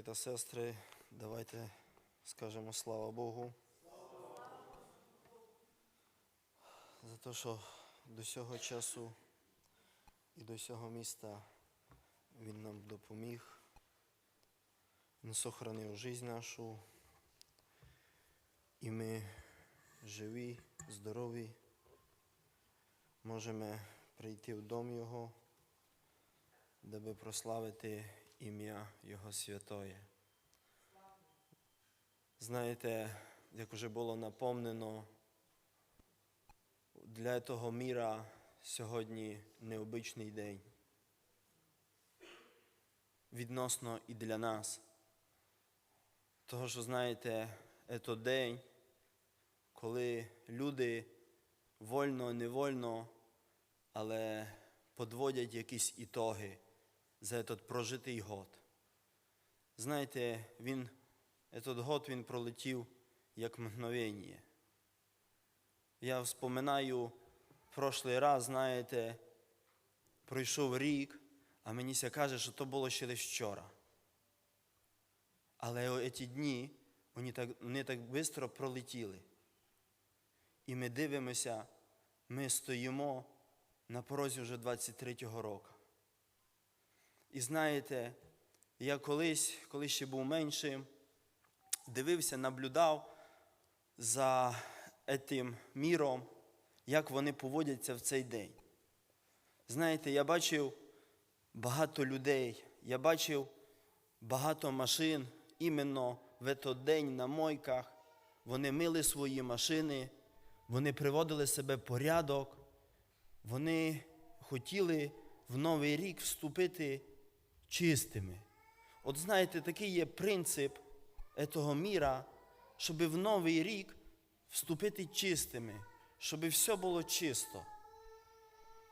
Брати та сестри, давайте скажемо слава Богу. За те, що до цього часу і до цього міста Він нам допоміг. Він сохранив життя нашу. І ми живі, здорові. Можемо прийти в дом Його, даби прославити ім'я Його святоє. Знаєте, як вже було напомнено, для того міра сьогодні необичний день. Відносно і для нас. Того, що, знаєте, це день, коли люди вольно, невольно, але подводять якісь ітоги за этот прожитий год. Знаєте, він, этот год він пролетів як мгновення. Я вспоминаю прошлий раз, знаєте, пройшов рік, а мені ся каже, що то було ще лише вчора. Але ці дні, вони так, вони так швидко пролетіли. І ми дивимося, ми стоїмо на порозі вже 23-го року. І знаєте, я колись, коли ще був меншим, дивився, наблюдав за цим міром, як вони поводяться в цей день. Знаєте, я бачив багато людей, я бачив багато машин іменно в цей день на мойках. Вони мили свої машини, вони приводили себе в порядок, вони хотіли в новий рік вступити чистими. От знаєте, такий є принцип цього міра, щоб в новий рік вступити чистими, щоб все було чисто.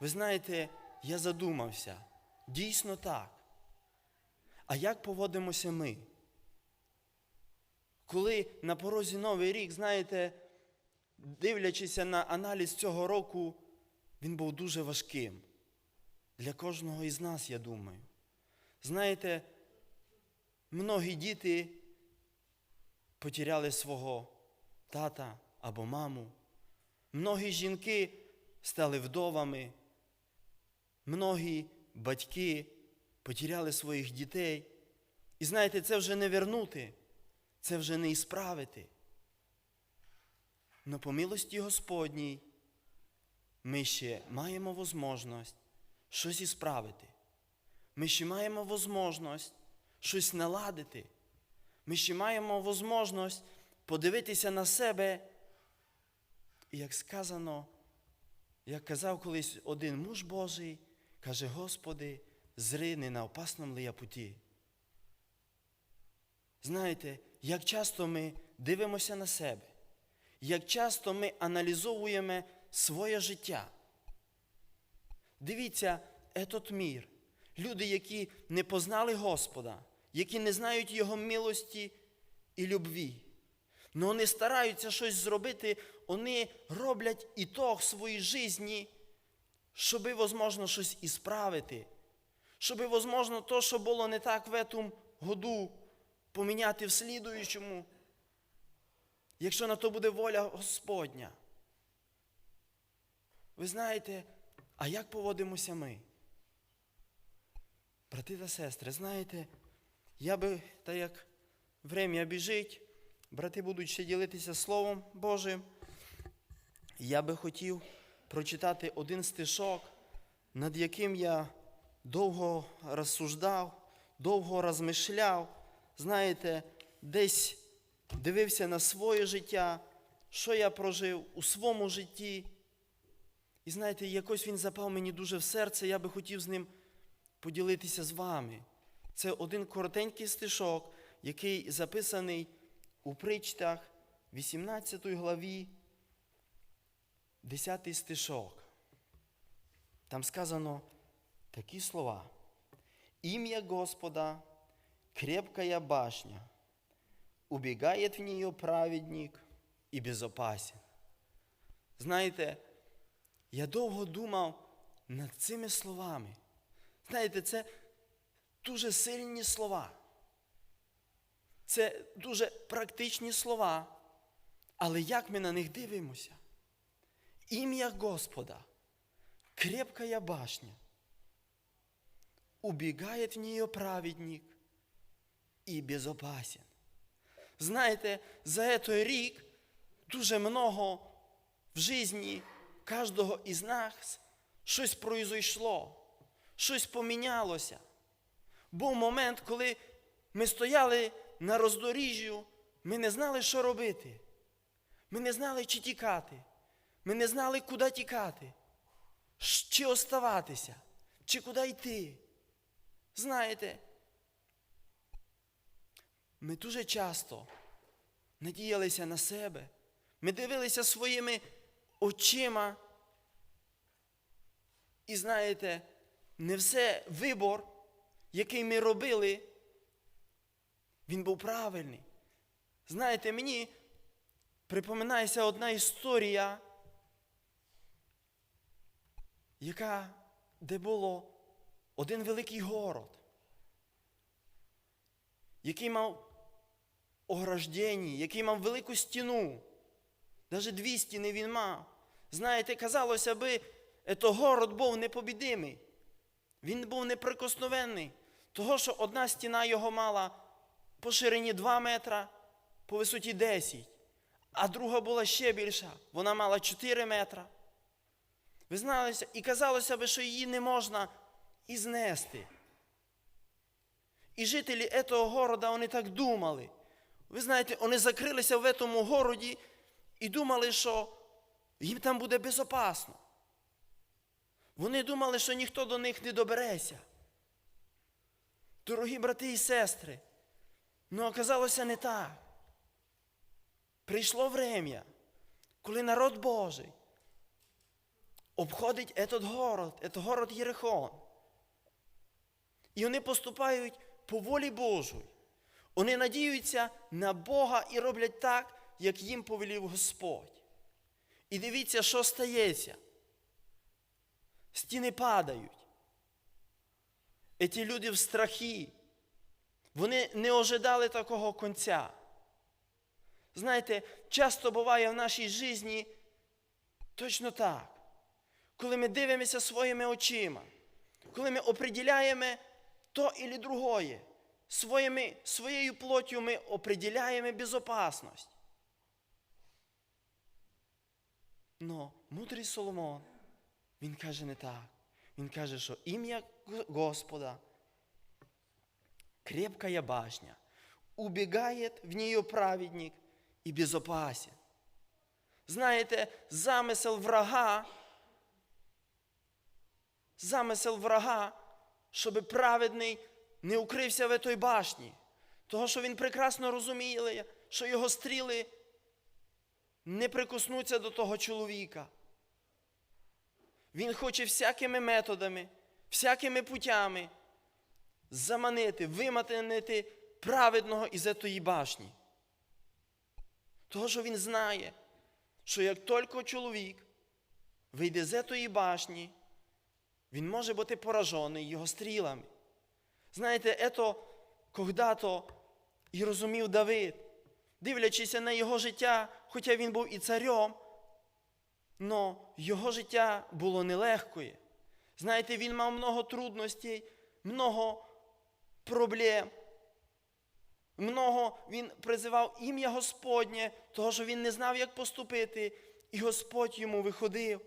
Ви знаєте, я задумався, дійсно так. А як поводимося ми? Коли на порозі Новий рік, знаєте, дивлячися на аналіз цього року, він був дуже важким. Для кожного із нас, я думаю. Знаєте, многі діти потеряли свого тата або маму. Многі жінки стали вдовами. Многі батьки потеряли своїх дітей. І знаєте, це вже не вернути, це вже не ісправити. Но по милості Господній ми ще маємо можливість щось ісправити. Ми ще маємо можливість щось наладити. Ми ще маємо можливість подивитися на себе. І як сказано, як казав колись один муж Божий, каже, Господи, зри не на опасному ли я путі. Знаєте, як часто ми дивимося на себе, як часто ми аналізовуємо своє життя. Дивіться, етот мір. Люди, які не познали Господа, які не знають Його милості і любві. Но вони стараються щось зробити, вони роблять ітог своїй житті, щоб, можливо, щось ісправити, щоб, можливо, то, що було не так в этом году, поміняти в слідуючому, якщо на то буде воля Господня. Ви знаєте, а як поводимося ми? Брати та сестри, знаєте, я би, так як врем'я біжить, брати будуть ще ділитися Словом Божим, я би хотів прочитати один стишок, над яким я довго розсуждав, довго розмишляв. Знаєте, десь дивився на своє життя, що я прожив у своєму житті. І знаєте, якось він запав мені дуже в серце, я би хотів з ним поділитися з вами. Це один коротенький стишок, який записаний у причтах 18 главі, 10 стишок. Там сказано такі слова. Ім'я Господа крепкая башня, убегает в нее праведник і безопасен. Знаєте, я довго думав над цими словами. Знаєте, це дуже сильні слова. Це дуже практичні слова, але як ми на них дивимося? Ім'я Господа, крепкая башня, убегает в нее праведник і безопасен. Знаєте, за цей рік дуже много в житті кожного із нас щось произойшло, щось помінялося. Був момент, коли ми стояли на роздоріжжю, ми не знали, що робити. Ми не знали, чи тікати. Ми не знали, куди тікати, чи оставатися, чи куди йти. Знаєте, ми дуже часто надіялися на себе. Ми дивилися своїми очима. І знаєте, не все вибор, який ми робили, він був правильний. Знаєте, мені припоминається одна історія, яка, де було один великий город, який мав ограждення, який мав велику стіну. Навіть дві стіни він мав. Знаєте, казалося би, ето город був непобідимий. Він був неприкосновенний. Того, що одна стіна його мала по ширині 2 метра, по висоті 10, а друга була ще більша. Вона мала 4 метра. Ви зналися, і казалося би, що її не можна і знести. І жителі цього города, вони так думали. Ви знаєте, вони закрилися в цьому городі і думали, що їм там буде безопасно. Вони думали, що ніхто до них не добереться. Дорогі брати і сестри, ну оказалося не так. Прийшло врем'я, коли народ Божий обходить этот город, этот город Єрихон. І вони поступають по волі Божої. Вони надіються на Бога і роблять так, як їм повелів Господь. І дивіться, що стається. Стіни падають. Ці люди в страхі. Вони не ожидали такого конця. Знаєте, часто буває в нашій житті точно так. Коли ми дивимося своїми очима, коли ми определяємо то і другое, своїми, своєю плоттю ми определяємо безопасність. Но мудрий Соломон, він каже не так. Він каже, що ім'я Господа крепкая башня, убегает в нее праведник и безопасен. Знаєте, замисел врага, замисел врага, щоб праведний не укрився в той башні. Того, що він прекрасно розуміє, що його стріли не прикоснуться до того чоловіка. Він хоче всякими методами, всякими путями заманити, виманити праведного із тої башні. Того, що він знає, що як тільки чоловік вийде з тої башні, він може бути поражений його стрілами. Знаєте, ето когда-то і розумів Давид, дивлячись на його життя, хоча він був і царем, но його життя було нелегкое. Знаєте, він мав много трудностей, много проблем. Много він призивав ім'я Господнє, того, що він не знав, як поступити, і Господь йому виходив.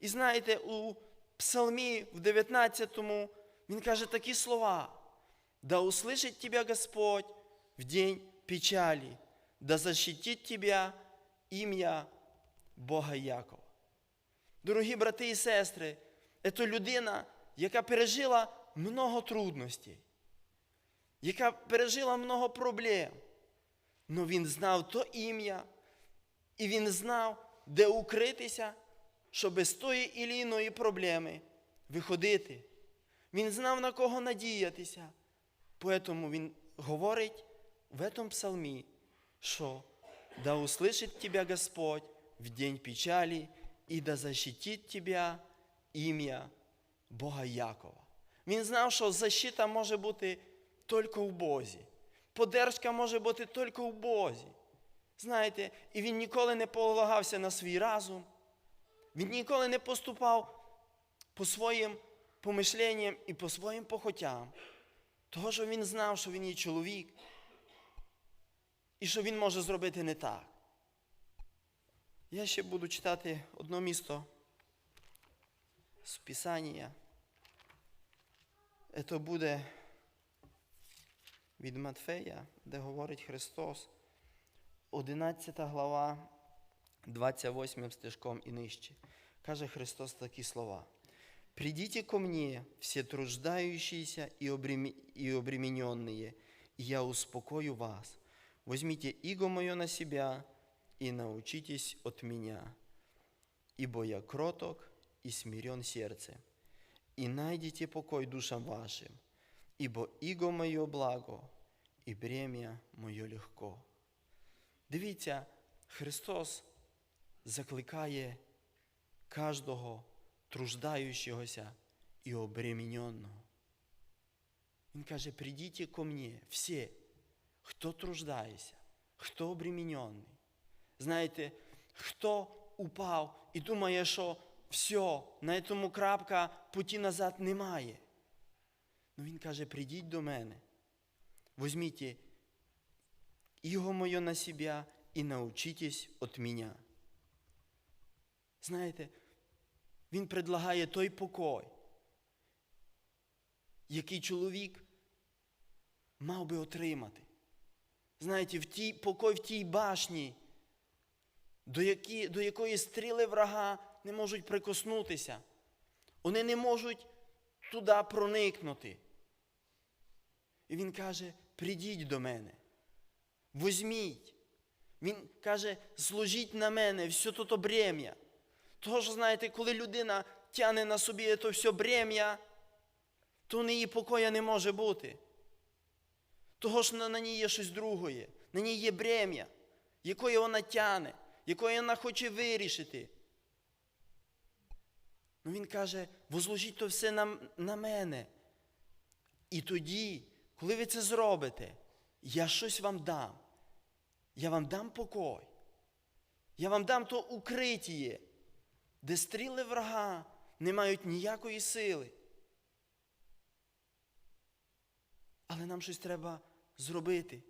І знаєте, у Псалмі в 19-му він каже такі слова: Да услышит тебя Господь в день печали, да защитит тебя ім'я Бога Якова Дорогі брати і сестри, це людина, яка пережила много трудностей, яка пережила много проблем. Но він знав то ім'я, і він знав, де укритися, щоб без тої і іної проблеми виходити. Він знав, на кого надіятися. Поэтому він говорить в этом псалмі, що да услышит тебя Господь в день печали, і да защитить тебя ім'я Бога Якова. Він знав, що защита може бути тільки в Бозі. Подержка може бути тільки в Бозі. Знаєте, і він ніколи не полагався на свій разум. Він ніколи не поступав по своїм помишленням і по своїм похотям. Того, що він знав, що він є чоловік, і що він може зробити не так. Я ще буду читати одне місто з Писання. Це буде від Матфея, де говорить Христос, 11 глава, 28 стежком і нижче. Каже Христос такі слова. «Придите ко мне, все труждающиеся и обреме- и обремененные, и я успокою вас. Возьмите иго мое на себя и научитесь от меня, ибо я кроток и смирен сердцем, и найдите покой душам вашим, ибо иго мое благо, і бремя моє легко. Дивіться, Христос закликає кожного труждаючогося і обремененного. Він каже, придіть ко мне, всі, хто труждається, хто обременений. Знаєте, хто упав і думає, що все, на цьому крапка путі назад немає. Ну він каже, придіть до мене, возьмите іго моє на себе і научитесь от мене. Знаєте, він предлагає той покой, який чоловік мав би отримати. Знаєте, в тій, покой в тій башні, до, які, до якої стріли врага не можуть прикоснутися. Вони не можуть туди проникнути. І він каже: придіть до мене, возьміть. Він каже, зложіть на мене все то брем'я. Що, знаєте, коли людина тягне на собі це все брем'я, то в неї покоя не може бути. Того ж на, на ній є щось другое, на ній є брем'я, якої вона тягне, якої вона хоче вирішити. Ну він каже, возложіть то все на, на мене. І тоді, коли ви це зробите, я щось вам дам. Я вам дам покой. Я вам дам то укриття, де стріли врага не мають ніякої сили. Але нам щось треба зробити.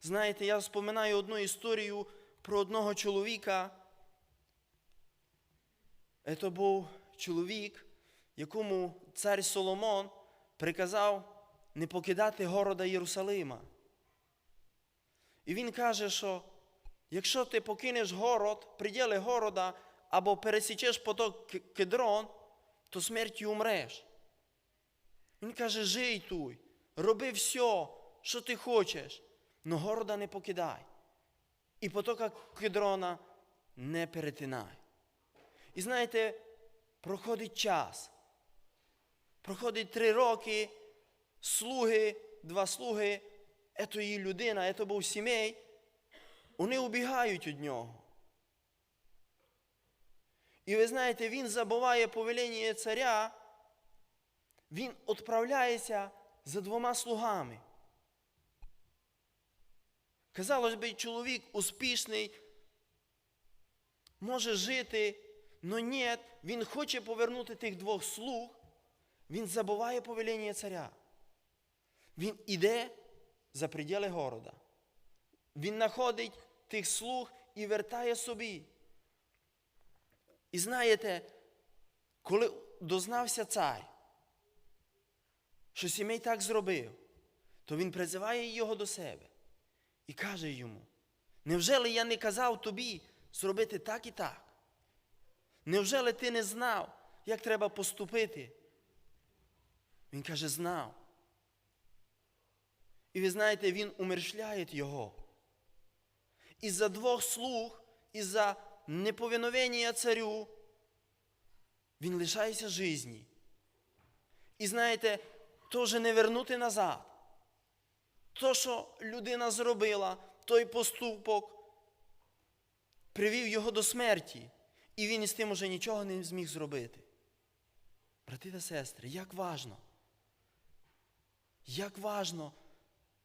Знаєте, я споминаю одну історію про одного чоловіка. Це був чоловік, якому цар Соломон приказав не покидати города Єрусалима. І він каже, що якщо ти покинеш город, приділи города або пересічеш поток кедрон, то смертю умреш. Він каже, жий туй, роби все, що ти хочеш, но города не покидай. І потока кедрона не перетинай. І знаєте, проходить час. Проходить три роки, слуги, два слуги, ето її людина, ето був сімей, вони убігають від нього. І ви знаєте, він забуває повеління царя, він відправляється за двома слугами. Казалось би, чоловік успішний, може жити, але ні, він хоче повернути тих двох слуг, він забуває повеління царя. Він іде за пределы города. Він знаходить тих слуг і вертає собі. І знаєте, коли дознався цар, що сімей так зробив, то він призиває його до себе і каже йому: Невже ли я не казав тобі зробити так і так? Невже ли ти не знав, як треба поступити? Він каже, знав. І ви знаєте, він умершляє його. Із-за двох слуг, із-за неповиновення царю, він лишається житті. І знаєте, то вже не вернути назад. То, що людина зробила, той поступок привів його до смерті, і він із тим уже нічого не зміг зробити. Брати та сестри, як важно, як важно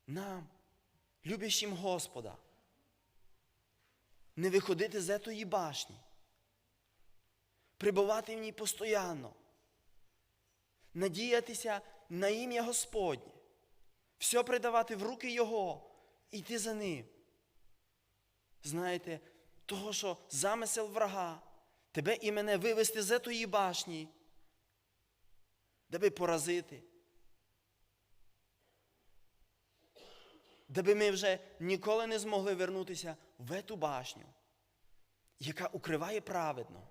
нам любящим Господа, не виходити з етої башні, прибувати в ній постоянно, надіятися на ім'я Господнє, все придавати в руки Його і йти за ним. Знаєте, того, що замисел врага, тебе і мене вивести з етої башні, даби поразити. Даби ми вже ніколи не змогли вернутися в ету башню, яка укриває праведно,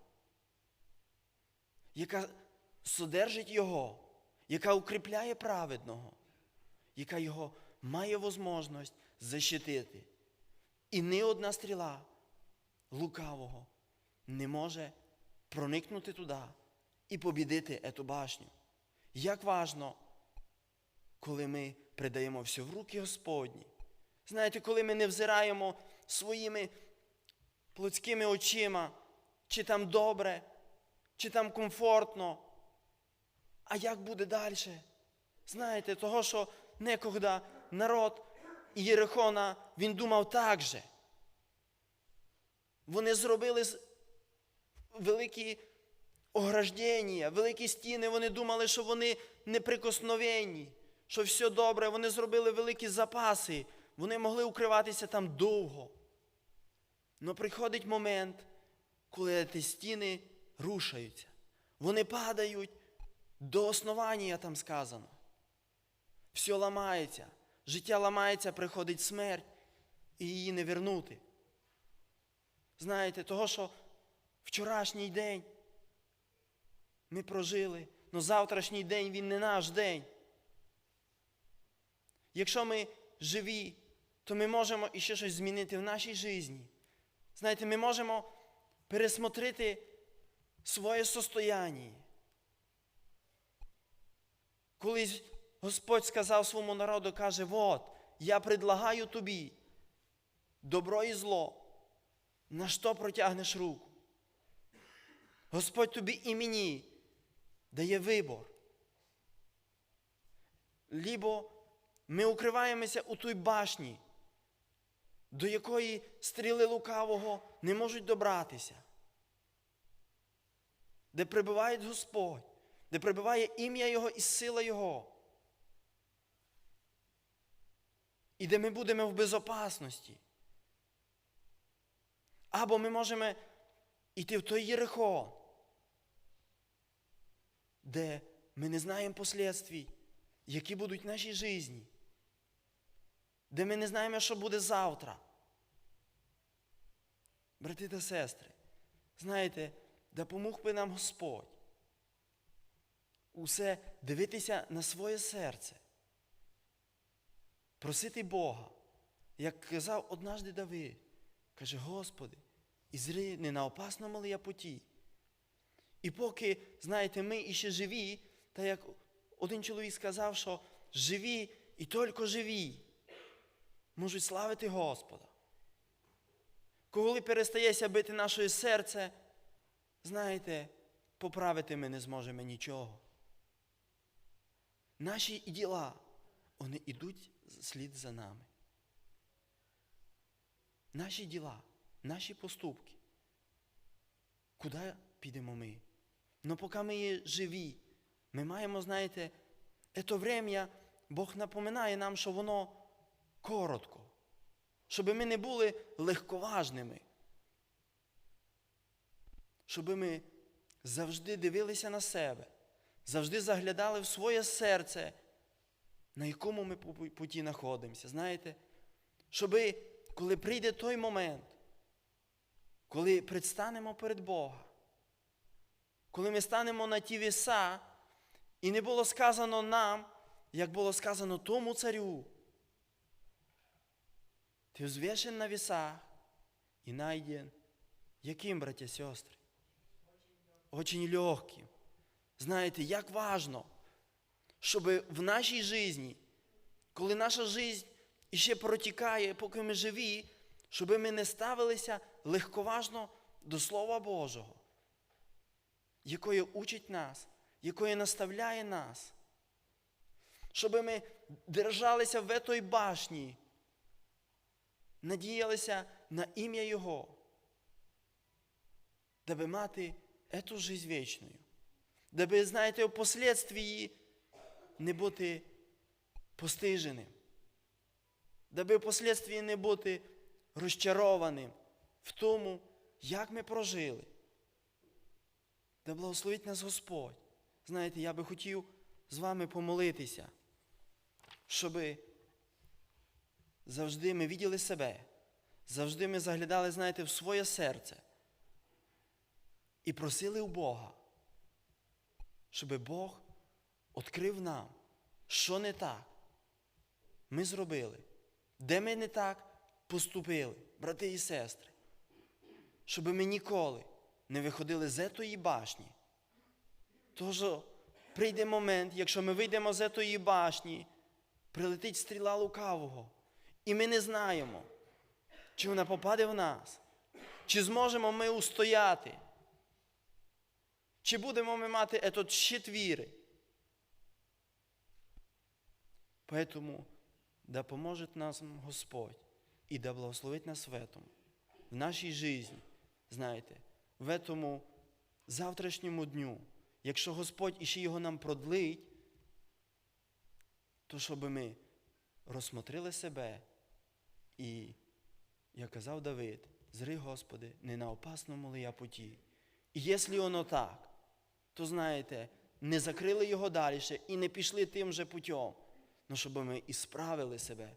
яка содержить Його, яка укріпляє праведного, яка його має можливість защитити. І ні одна стріла лукавого не може проникнути туди і побідити ету башню. Як важно, коли ми придаємо все в руки Господні. Знаєте, коли ми не взираємо своїми плотськими очима, чи там добре, чи там комфортно. А як буде далі? Знаєте, того, що некогда народ Єрихона, він думав так же. Вони зробили великі ограждення, великі стіни, вони думали, що вони неприкосновенні, що все добре, вони зробили великі запаси, вони могли укриватися там довго. Но приходить момент, коли ті стіни рушаються. Вони падають до основання, там сказано. Все ламається, життя ламається, приходить смерть, і її не вернути. Знаєте, того, що вчорашній день ми прожили, але завтрашній день він не наш день. Якщо ми живі, то ми можемо іще щось змінити в нашій житті. Знаєте, ми можемо пересмотрити своє состояння. Колись Господь сказав своєму народу, каже, от, я предлагаю тобі добро і зло. На що протягнеш руку? Господь тобі і мені дає вибор. Лібо ми укриваємося у той башні, до якої стріли лукавого не можуть добратися, де прибуває Господь, де прибуває ім'я Його і сила Його. І де ми будемо в безопасності. Або ми можемо йти в той Єрихон, де ми не знаємо послідствій, які будуть в нашій житті, де ми не знаємо, що буде завтра. Брати та сестри, знаєте, допомог би нам Господь усе дивитися на своє серце, просити Бога, як казав однажды Давид, каже, Господи, і зри не на опасному ли я путі. І поки, знаєте, ми іще живі, та як один чоловік сказав, що живі і тільки живі можуть славити Господа. Коли перестається бити наше серце, знаєте, поправити ми не зможемо нічого. Наші діла, вони йдуть слід за нами. Наші діла, наші поступки. Куди підемо ми? Но поки ми є живі, ми маємо, знаєте, це время, Бог напоминає нам, що воно коротко, щоб ми не були легковажними, щоб ми завжди дивилися на себе, завжди заглядали в своє серце, на якому ми путі знаходимося. Знаєте, щоби, коли прийде той момент, коли предстанемо перед Бога, коли ми станемо на ті віса, і не було сказано нам, як було сказано тому царю. Ти взвешен на весах і найден. Яким, браття сестри? Очень легким. Знаєте, як важно, щоб в нашій житті, коли наша життя іще протікає, поки ми живі, щоб ми не ставилися легковажно до Слова Божого, якої учить нас, якої наставляє нас, щоб ми держалися в той башні, надіялися на ім'я Його, даби мати ету жизнь вічну, даби, знаєте, впоследствії не бути постиженим, даби впоследствії не бути розчарованим в тому, як ми прожили. Да благословить нас Господь. Знаєте, я би хотів з вами помолитися, щоб завжди ми виділи себе, завжди ми заглядали, знаєте, в своє серце і просили у Бога, щоб Бог відкрив нам, що не так ми зробили, де ми не так поступили, брати і сестри, щоб ми ніколи не виходили з етої башні. Тож прийде момент, якщо ми вийдемо з етої башні, прилетить стріла лукавого, і ми не знаємо, чи вона попаде в нас, чи зможемо ми устояти, чи будемо ми мати етот щит віри. Поэтому да поможет нас Господь и да благословить нас в этом, в нашій житті, знаєте, в этому завтрашньому дню, якщо Господь іще його нам продлить, то щоб ми розсмотрели себе і, як казав Давид, зри, Господи, не на опасному ли я путі. І якщо воно так, то знаєте, не закрили його далі і не пішли тим же путем, ну щоб ми і справили себе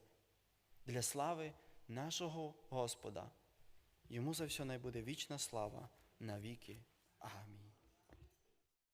для слави нашого Господа. Йому за все найбуде вічна слава навіки. Амінь.